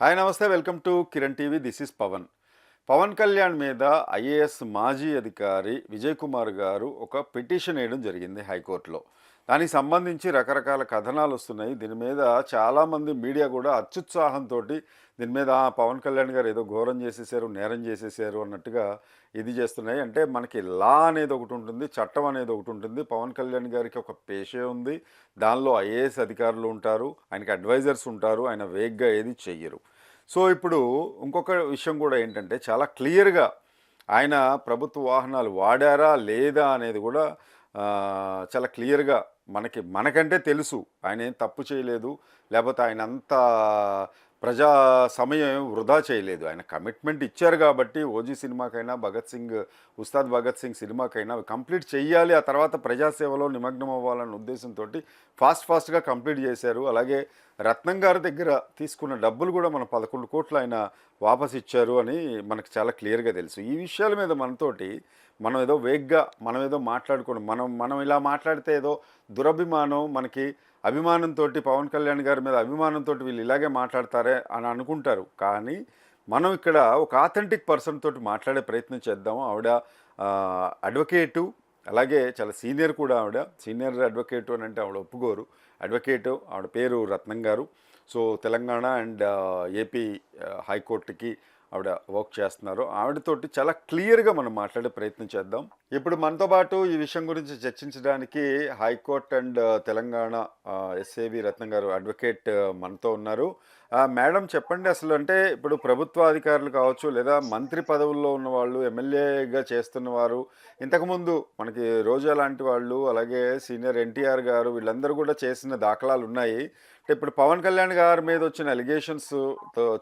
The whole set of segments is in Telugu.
హాయ్ నమస్తే. Welcome to Kiran TV. This is Pawan. Pawan Kalyan మీద ఐఏఎస్ మాజీ అధికారి విజయ్ కుమార్ గారు ఒక పిటిషన్ వేయడం జరిగింది హైకోర్టులో. దానికి సంబంధించి రకరకాల కథనాలు వస్తున్నాయి. దీని మీద చాలామంది మీడియా కూడా అత్యుత్సాహంతో దీని మీద పవన్ కళ్యాణ్ గారు ఏదో ఘోరం చేసేసారు నేరం చేసేసారు అన్నట్టుగా ఇది చేస్తున్నాయి. అంటే మనకి లా అనేది ఒకటి ఉంటుంది చట్టం అనేది ఒకటి ఉంటుంది. పవన్ కళ్యాణ్ గారికి ఒక పేషే ఉంది. దానిలో ఐఏఎస్ అధికారులు ఉంటారు ఆయనకి అడ్వైజర్స్ ఉంటారు ఆయన వేగ్గా ఏది చెయ్యరు. సో ఇప్పుడు ఇంకొక విషయం కూడా ఏంటంటే చాలా క్లియర్గా ఆయన ప్రభుత్వ వాహనాలు వాడారా లేదా అనేది కూడా చాలా క్లియర్గా మనకి మనకంటే తెలుసు. ఆయన ఏం తప్పు చేయలేదు. లేకపోతే ఆయన అంత ప్రజా సమయం ఏం వృధా చేయలేదు. ఆయన కమిట్మెంట్ ఇచ్చారు కాబట్టి ఓజీ సినిమాకైనా భగత్ సింగ్ ఉస్తాద్ భగత్ సింగ్ సినిమాకైనా కంప్లీట్ చేయాలి ఆ తర్వాత ప్రజాసేవలో నిమగ్నం అవ్వాలన్న ఉద్దేశంతో ఫాస్ట్ ఫాస్ట్గా కంప్లీట్ చేశారు. అలాగే రత్నం గారి దగ్గర తీసుకున్న డబ్బులు కూడా మన పదకొండు కోట్లు ఆయన వాపస్ ఇచ్చారు అని మనకు చాలా క్లియర్గా తెలుసు. ఈ విషయాల మీద మనతోటి మనం ఏదో వేగ్గా మనం ఏదో మాట్లాడుకోండి మనం మనం ఇలా మాట్లాడితే ఏదో దురభిమానం మనకి అభిమానంతో పవన్ కళ్యాణ్ గారి మీద అభిమానంతో వీళ్ళు ఇలాగే మాట్లాడతారే అని అనుకుంటారు. కానీ మనం ఇక్కడ ఒక ఆథెంటిక్ పర్సన్ తోటి మాట్లాడే ప్రయత్నం చేద్దాం ఆవిడ అడ్వకేటు అలాగే చాలా సీనియర్ కూడా ఆవిడ. సీనియర్ అడ్వకేటు అని అంటే ఆవిడ ఒప్పుకోరు. అడ్వకేటు ఆవిడ పేరు రత్నం గారు. సో తెలంగాణ అండ్ ఏపీ హైకోర్టుకి ఆవిడ వర్క్ చేస్తున్నారు. ఆవిడతోటి చాలా క్లియర్గా మనం మాట్లాడే ప్రయత్నం చేద్దాం. ఇప్పుడు మనతో పాటు ఈ విషయం గురించి చర్చించడానికి high court and Telangana S A V Ratnam గారు అడ్వకేట్ మనతో ఉన్నారు. మేడం చెప్పండి అసలు అంటే ఇప్పుడు ప్రభుత్వ అధికారులు కావచ్చు లేదా మంత్రి పదవుల్లో ఉన్న వాళ్ళు ఎమ్మెల్యేగా చేస్తున్న వారు ఇంతకుముందు మనకి రోజా లాంటి వాళ్ళు అలాగే సీనియర్ ఎన్టీఆర్ గారు వీళ్ళందరూ కూడా చేసిన దాఖలాలు ఉన్నాయి. అంటే ఇప్పుడు పవన్ కళ్యాణ్ గారి మీద వచ్చిన అలిగేషన్స్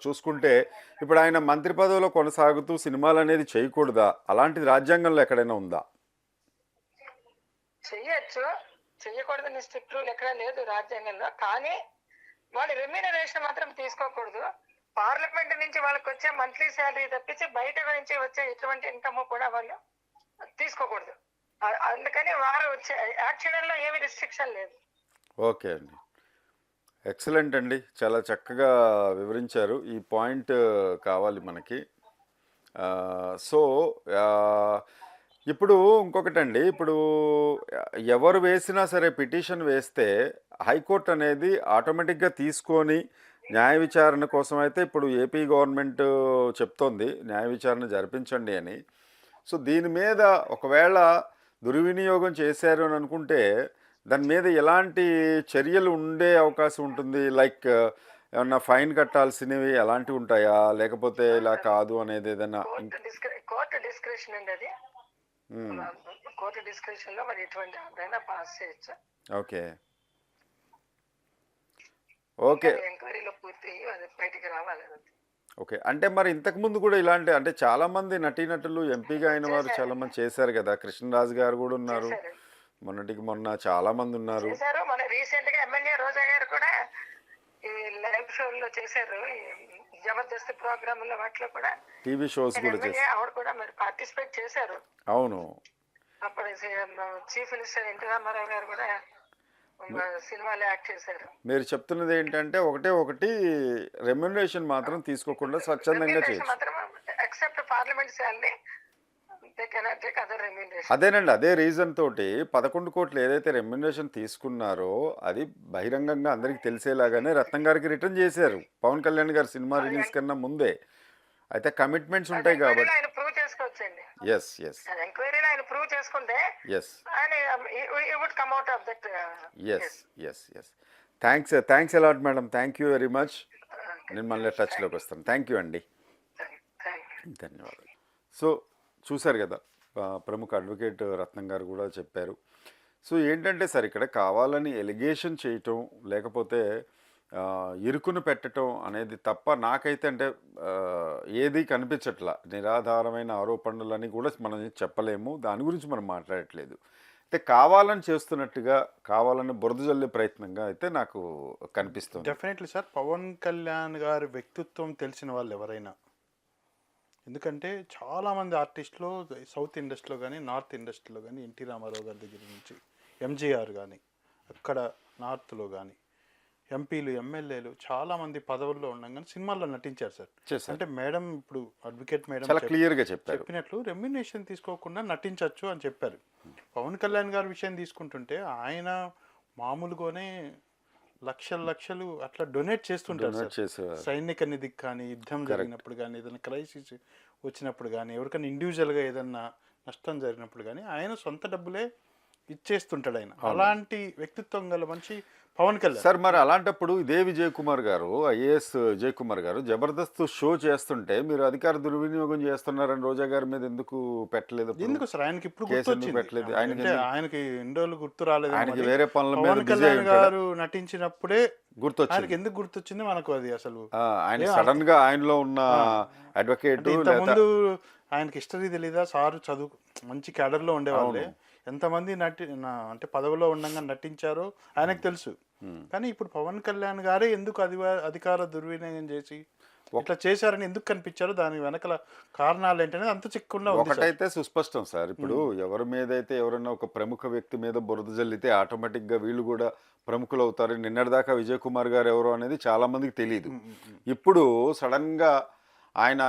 చూసుకుంటే ఇప్పుడు ఆయన మంత్రి పదవిలో కొనసాగుతూ సినిమాలు అనేది చేయకూడదా? అలాంటిది రాజ్యాంగంలో ఎక్కడైనా ఉందా? చెయ్యొచ్చు చెయ్యకూడదని స్ట్రిక్ట్ రూల్ ఎక్కడా లేదు రాజ్యాంగంలో. కానీ వాళ్ళు రెమ్యూనరేషన్ మాత్రం తీసుకోకూడదు. పార్లమెంట్ నుంచి వాళ్ళకి వచ్చే మంత్లీ శాలరీ తప్పించి బయట నుంచి వచ్చే ఎటువంటి ఇన్కమ్ కూడా వాళ్ళు తీసుకోకూడదు. అందుకని వారు వచ్చే యాక్సిడెంట్లో లో ఏమి రిస్ట్రిక్షన్ లేదు. ఓకే అండి. ఎక్సలెంట్ అండి. చాలా చక్కగా వివరించారు. ఈ పాయింట్ కావాలి మనకి. సో ఇప్పుడు ఇంకొకటండి. ఇప్పుడు ఎవరు వేసినా సరే పిటిషన్ వేస్తే హైకోర్టు అనేది ఆటోమేటిక్గా తీసుకొని న్యాయ విచారణ కోసం అయితే ఇప్పుడు ఏపీ గవర్నమెంట్ చెప్తోంది. న్యాయ విచారణ జరిపించండి అని. సో దీని మీద ఒకవేళ దుర్వినియోగం చేశారు అని అనుకుంటే దాని మీద ఎలాంటి చర్యలు ఉండే అవకాశం ఉంటుంది? లైక్ ఏమన్నా ఫైన్ కట్టాల్సినవి ఎలాంటివి ఉంటాయా? లేకపోతే ఇలా కాదు అనేది ఏదైనా కోర్టు డిస్క్రిప్షన్ అండి అది. కోర్టు డిస్క్రిప్షన్లో మరి ఎటువంటి ఆర్డర్ పాస్ చేయొచ్చు? ఓకే. ఓకే. ఎంక్వైరీలో పూర్తి అది బయటికి రావాలి. ఓకే. అంటే మరి ఇంతకుముందు కూడా ఇలాంటి అంటే చాలామంది నటీనటులు ఎంపీగా అయిన వారు చాలామంది చేశారు కదా. కృష్ణరాజు గారు కూడా ఉన్నారు. మొన్నటికి మొన్న చాలామంది ఉన్నారు. చేశారు. మన రీసెంట్గా ఎమ్మెల్యే రోజా గారు కూడా ఈ లైవ్ షోల్లో చేశారు. జబర్దస్త్ ప్రోగ్రామ్లో వాటిలో కూడా టీవీ షోస్ కూడా చేశారు ఆవిడ కూడా మరి పార్టిసిపేట్ చేశారు. అవును. అప్పుడు చీఫ్ మినిస్టర్ ఎన్టీ రామారావు గారు కూడా సినిమాలో యాక్ట్ చేశారు. మీరు చెప్తున్నది ఏంటంటే ఒకటే ఒకటి రెమ్యునరేషన్ మాత్రం తీసుకోకుండా స్వచ్ఛందంగా చేయొచ్చు. మాత్రం ఎక్సెప్ట్ పార్లమెంట్ శాలరీ అదేనండి అదే రీజన్ తోటి పదకొండు కోట్లు ఏదైతే రెమ్యునరేషన్ తీసుకున్నారో అది బహిరంగంగా అందరికీ తెలిసేలాగానే రత్నం గారికి రిటర్న్ చేశారు. పవన్ కళ్యాణ్ గారి సినిమా రిలీజ్ కన్నా ముందే. అయితే కమిట్మెంట్స్ ఉంటాయి కాబట్టి. Yes yes yes yes yes yes thanks thanks a lot madam thank you very much నేను మళ్ళీ టచ్లోకి వస్తాను. థ్యాంక్ యూ అండి. ధన్యవాదాలు. సో చూశారు కదా ప్రముఖ అడ్వకేట్ రత్నం గారు కూడా చెప్పారు. సో ఏంటంటే సార్ ఇక్కడ కావాలని ఎలిగేషన్ చేయటం లేకపోతే ఇరుకును పెట్టడం అనేది తప్ప నాకైతే అంటే ఏది కనిపించట్లా. నిరాధారమైన ఆరోపణలని కూడా మనం చెప్పలేము. దాని గురించి మనం మాట్లాడట్లేదు. అయితే కావాలని చేస్తున్నట్టుగా కావాలని బురద జల్లే ప్రయత్నంగా అయితే నాకు కనిపిస్తుంది. డెఫినెట్లీ సార్ పవన్ కళ్యాణ్ గారి వ్యక్తిత్వం తెలిసిన వాళ్ళు ఎవరైనా ఎందుకంటే చాలామంది ఆర్టిస్టులు సౌత్ ఇండస్ట్రీలో కానీ నార్త్ ఇండస్ట్రీలో కానీ ఎన్టీ రామారావు గారి దగ్గర నుంచి ఎంజీఆర్ కానీ అక్కడ నార్త్లో కానీ ఎంపీలు ఎమ్మెల్యేలు చాలా మంది పదవుల్లో ఉండగానే సినిమాల్లో నటించారు సార్. అంటే మేడం ఇప్పుడు అడ్వకేట్ మేడం చాలా చెప్- క్లియర్గా చెప్పారు. చెప్పినట్లు రెమ్యునేషన్ తీసుకోకుండా నటించవచ్చు అని చెప్పారు. పవన్ కళ్యాణ్ గారి విషయం తీసుకుంటుంటే ఆయన మామూలుగానే లక్షల లక్షలు అట్లా డొనేట్ చేస్తుంటారు. సైనిక నిధికి కానీ యుద్ధం జరిగినప్పుడు కానీ ఏదైనా క్రైసిస్ వచ్చినప్పుడు కానీ ఎవరికైనా ఇండివిజువల్గా ఏదన్నా నష్టం జరిగినప్పుడు కానీ ఆయన సొంత డబ్బులే ఇచ్చేస్తుంటాడు ఆయన. అలాంటి వ్యక్తిత్వం గల మనిషి పవన్ కళ్యాణ్. సార్ మరి అలాంటప్పుడు ఇదే విజయ్ కుమార్ గారు ఐఏఎస్ విజయ్ కుమార్ గారు జబర్దస్త్ షో చేస్తుంటే మీరు అధికార దుర్వినియోగం చేస్తున్నారని రోజా గారి మీద ఎందుకు పెట్టలేదు? ఎందుకు సార్? ఆయనకి ఇప్పుడు పెట్టలేదు? ఆయనకి? ఆయనకి ఎన్ని రోజులు గుర్తు రాలేదు ఆయనకి వేరే పనుల మీద పవన్ కళ్యాణ్ గారు నటించినప్పుడే గుర్తొచ్చింది. ఆయనకి ఎందుకు గుర్తొచ్చింది మనకు అది అసలు? ఆయన సడన్గా ఆయనలో ఉన్న అడ్వకేట్ ముందు ఆయనకి హిస్టరీ తెలీదా? సారు చదువు మంచి క్యాడర్లో ఉండేవాళ్ళే ఎంతమంది నటి నా- అంటే పదవిలో ఉండగా నటించారో ఆయనకు తెలుసు. కానీ ఇప్పుడు పవన్ కళ్యాణ్ గారే ఎందుకు అధి అధికార దుర్వినియోగం చేసి ఇట్లా చేశారని ఎందుకు కనిపించారో దాని వెనకల కారణాలు ఏంటనేది అంత సార్. ఒకటైతే సుస్పష్టం సార్. ఇప్పుడు ఎవరి మీద అయితే ఎవరైనా ఒక ప్రముఖ వ్యక్తి మీద బురద జల్లితే ఆటోమేటిక్గా వీళ్ళు కూడా ప్రముఖులు అవుతారు నిన్నటిదాకా విజయ్ కుమార్ గారు ఎవరు అనేది చాలా మందికి తెలియదు ఇప్పుడు సడన్గా ఆయన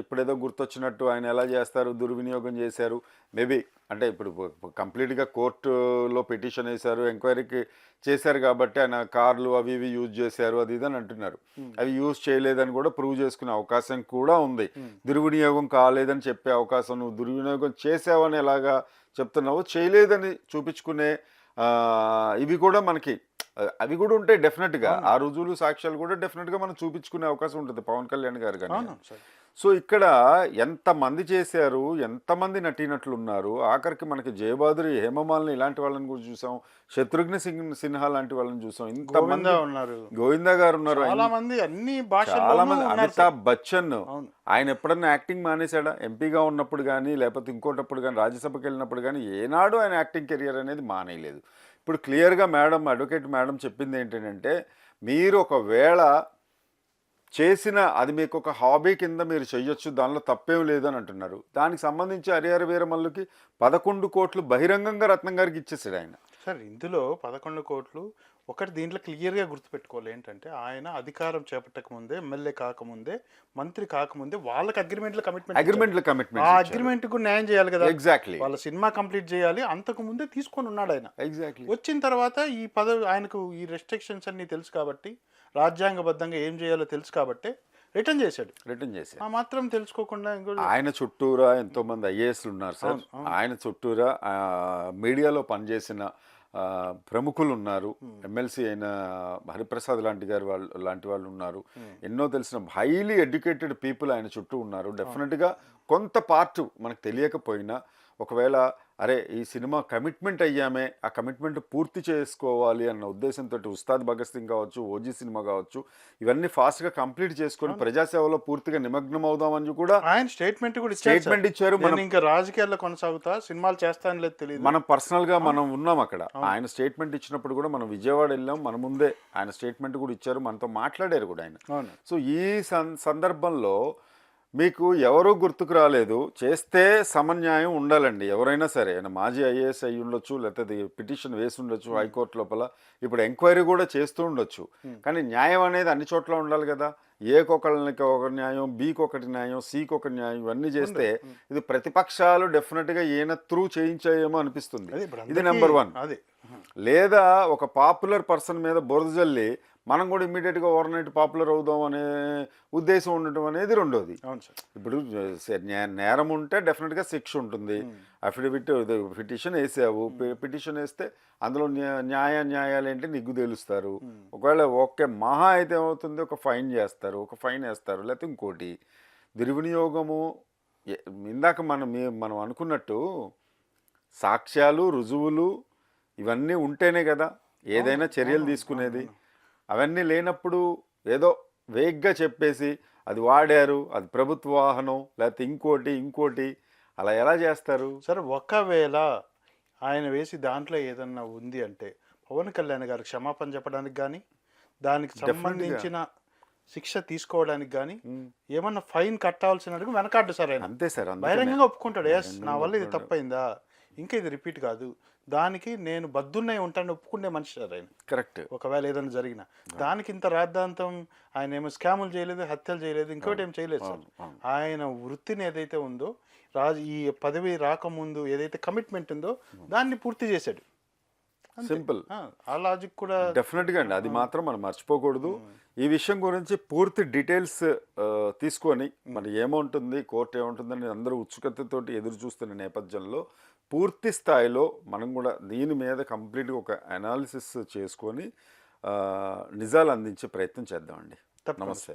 ఇప్పుడేదో గుర్తొచ్చినట్టు ఆయన ఎలా చేస్తారు దుర్వినియోగం చేశారు. మేబీ అంటే ఇప్పుడు కంప్లీట్గా కోర్టులో పిటిషన్ వేశారు ఎంక్వైరీకి చేశారు కాబట్టి ఆయన కార్లు అవి ఇవి యూజ్ చేశారు అది ఇది అని అంటున్నారు. అవి యూజ్ చేయలేదని కూడా ప్రూవ్ చేసుకునే అవకాశం కూడా ఉంది. దుర్వినియోగం కాలేదని చెప్పే అవకాశం నువ్వు దుర్వినియోగం చేసావని ఎలాగా చెప్తున్నావు చేయలేదని చూపించుకునే ఇవి కూడా మనకి అవి కూడా ఉంటాయి డెఫినెట్గా. ఆ రుజువులు సాక్ష్యాలు కూడా డెఫినెట్గా మనం చూపించుకునే అవకాశం ఉంటుంది. పవన్ కళ్యాణ్ గారు కానీ సో ఇక్కడ ఎంతమంది చేశారు ఎంతమంది నటీనటులు ఉన్నారు ఆఖరికి మనకి జయబాదురి హేమమాలిని ఇలాంటి వాళ్ళని కూడా చూసాం శత్రుఘ్న సింగ్ సిన్హా లాంటి వాళ్ళని చూసాం. ఇంతమంది ఉన్నారు. గోవిందా గారు ఉన్నారు. చాలా మంది అన్ని చాలా మంది. అమితాబ్ బచ్చన్. ఆయన ఎప్పుడన్నా యాక్టింగ్ మానేశాడా? ఎంపీగా ఉన్నప్పుడు కానీ లేకపోతే ఇంకోటప్పుడు కానీ రాజ్యసభకి వెళ్ళినప్పుడు కానీ ఏనాడు ఆయన యాక్టింగ్ కెరియర్ అనేది మానేయలేదు. ఇప్పుడు క్లియర్గా మేడం అడ్వకేట్ మేడం చెప్పింది ఏంటంటే మీరు ఒకవేళ చేసిన అది మీకు ఒక హాబీ కింద మీరు చేయొచ్చు దానిలో తప్పేం లేదని అంటున్నారు. దానికి సంబంధించి హరిహర వీరమల్లుకి పదకొండు కోట్లు బహిరంగంగా రత్నం గారికి ఇచ్చేసాడు ఆయన. సార్ ఇందులో పదకొండు కోట్లు ఒకటి దీంట్లో క్లియర్గా గుర్తుపెట్టుకోవాలి ఏంటంటే ఆయన అధికారం చేపట్టక ముందే ఎమ్మెల్యే కాకముందే మంత్రి కాకముందే వాళ్ళకి అగ్రిమెంట్లు కమిట్మెంట్ అగ్రిమెంట్లు ఆ కమిట్మెంట్ అగ్రిమెంట్కు న్యాయం చేయాలి కదా. ఎగ్జాక్ట్లీ వాళ్ళ సినిమా కంప్లీట్ చేయాలి. అంతకు ముందే తీసుకొని ఉన్నాడు ఆయన. ఎగ్జాక్ట్లీ వచ్చిన తర్వాత ఈ పదవి ఆయనకు ఈ రెస్ట్రిక్షన్స్ అన్ని తెలుసు కాబట్టి రాజ్యాంగబద్ధంగా ఏం చేయాలో తెలుసు కాబట్టి రిటర్న్ చేశాడు. రిటర్న్ చేశారు ఆ మాత్రం తెలుసుకోకుండా ఆయన చుట్టూరా ఎంతో మంది ఐఏఎస్లు ఉన్నారు సార్. ఆయన చుట్టూరా ఆ, మీడియాలో పనిచేసిన ఆ, ప్రముఖులు ఉన్నారు ఎమ్మెల్సీ అయిన హరిప్రసాద్ లాంటి గారు వాళ్ళు లాంటి వాళ్ళు ఉన్నారు. ఎన్నో తెలిసిన హైలీ ఎడ్యుకేటెడ్ పీపుల్ ఆయన చుట్టూ ఉన్నారు. డెఫినెట్గా కొంత పార్ట్ మనకు తెలియకపోయినా ఒకవేళ అరే ఈ సినిమా కమిట్మెంట్ అయ్యామే ఆ కమిట్మెంట్ పూర్తి చేసుకోవాలి అన్న ఉద్దేశంతో ఉస్తాద్ భగత్ సింగ్ కావచ్చు ఓజీ సినిమా కావచ్చు ఇవన్నీ ఫాస్ట్గా కంప్లీట్ చేసుకొని ప్రజాసేవలో పూర్తిగా నిమగ్నం అవుదామని కూడా ఆయన స్టేట్మెంట్ కూడా స్టేట్మెంట్. ఇచ్చారు. మనం ఇంకా రాజకీయాల్లో కొనసాగుతా సినిమాలు చేస్తాను లేదు తెలియదు మనం పర్సనల్గా మనం ఉన్నాం అక్కడ. ఆయన స్టేట్మెంట్ ఇచ్చినప్పుడు కూడా మనం విజయవాడ వెళ్ళాం మన ముందే ఆయన స్టేట్మెంట్ కూడా ఇచ్చారు మనతో మాట్లాడారు కూడా ఆయన. సో ఈ సందర్భంలో మీకు ఎవరూ గుర్తుకు రాలేదు. చేస్తే సమన్యాయం ఉండాలండి. ఎవరైనా సరే ఆయన మాజీ ఐఏఎస్ అయ్యి ఉండొచ్చు లేకపోతే పిటిషన్ వేసి ఉండొచ్చు హైకోర్టు లోపల. ఇప్పుడు ఎంక్వైరీ కూడా చేస్తూ ఉండొచ్చు. కానీ న్యాయం అనేది అన్ని చోట్ల ఉండాలి కదా. ఏకొకళ్ళకి ఒక న్యాయం బీకి ఒకటి న్యాయం సికి ఒక న్యాయం ఇవన్నీ చేస్తే ఇది ప్రతిపక్షాలు డెఫినెట్గా ఈయన త్రూ చేయించాయేమో అనిపిస్తుంది. ఇది నెంబర్ వన్ అదే. లేదా ఒక పాపులర్ పర్సన్ మీద బురద జల్లి మనం కూడా ఇమ్మీడియట్గా ఓవర్ నైట్ పాపులర్ అవుదాం అనే ఉద్దేశం ఉండటం అనేది రెండోది. అవును సార్. ఇప్పుడు నేరం ఉంటే డెఫినెట్గా శిక్ష ఉంటుంది. అఫిడవిట్ పిటిషన్ వేసావు. పిటిషన్ వేస్తే అందులో న్యా- న్యాయ న్యాయాలు ఏంటి నిగ్గు తేలుస్తారు. ఒకవేళ ఓకే మహా అయితే ఏమవుతుంది? ఒక ఫైన్ చేస్తారు. ఒక ఫైన్ వేస్తారు. లేకపోతే ఇంకోటి దుర్వినియోగము ఇందాక మనం మనం అనుకున్నట్టు సాక్ష్యాలు రుజువులు ఇవన్నీ ఉంటేనే కదా ఏదైనా చర్యలు తీసుకునేది. అవన్నీ లేనప్పుడు ఏదో వేగ్గా చెప్పేసి అది వాడారు అది ప్రభుత్వ వాహనం లేకపోతే ఇంకోటి ఇంకోటి అలా ఎలా చేస్తారు? సరే ఒకవేళ ఆయన వేసి దాంట్లో ఏదన్నా ఉంది అంటే పవన్ కళ్యాణ్ గారు క్షమాపణ చెప్పడానికి కానీ దానికి సంబంధించిన శిక్ష తీసుకోవడానికి కానీ ఏమన్నా ఫైన్ కట్టాల్సినట్టుగా వెనకాడు సార్ ఆయన. అంతే సార్. బహిరంగంగా ఒప్పుకుంటాడు. ఎస్ నా వల్ల ఇది తప్పైందా? ఇంకా ఇది రిపీట్ కాదు. దానికి నేను బద్దున్నై ఉంటాను ఒప్పుకునే మనిషి సార్ ఆయన. కరెక్ట్ ఒకవేళ ఏదైనా జరిగిన. దానికి ఇంత రాద్ధాంతం ఆయన ఏమో స్కాములు చేయలేదు హత్యలు చేయలేదు ఇంకోటి ఏం చేయలేదు సార్. ఆయన వృత్తిని ఏదైతే ఉందో రాజు ఈ పదవి రాకముందు ఏదైతే కమిట్మెంట్ ఉందో దాన్ని పూర్తి చేశాడు. సింపుల్ ఆ, లాజిక్ కూడా డెఫినెట్గా అండి. అది మాత్రం మనం మర్చిపోకూడదు. ఈ విషయం గురించి పూర్తి డీటెయిల్స్ తీసుకొని మరి ఏముంటుంది కోర్టు ఏముంటుందని అందరూ ఉత్సుకతతోటి ఎదురు చూస్తున్న నేపథ్యంలో పూర్తి స్థాయిలో మనం కూడా దీని మీద కంప్లీట్గా ఒక అనాలిసిస్ చేసుకొని నిజాలు అందించే ప్రయత్నం చేద్దామండి. నమస్తే.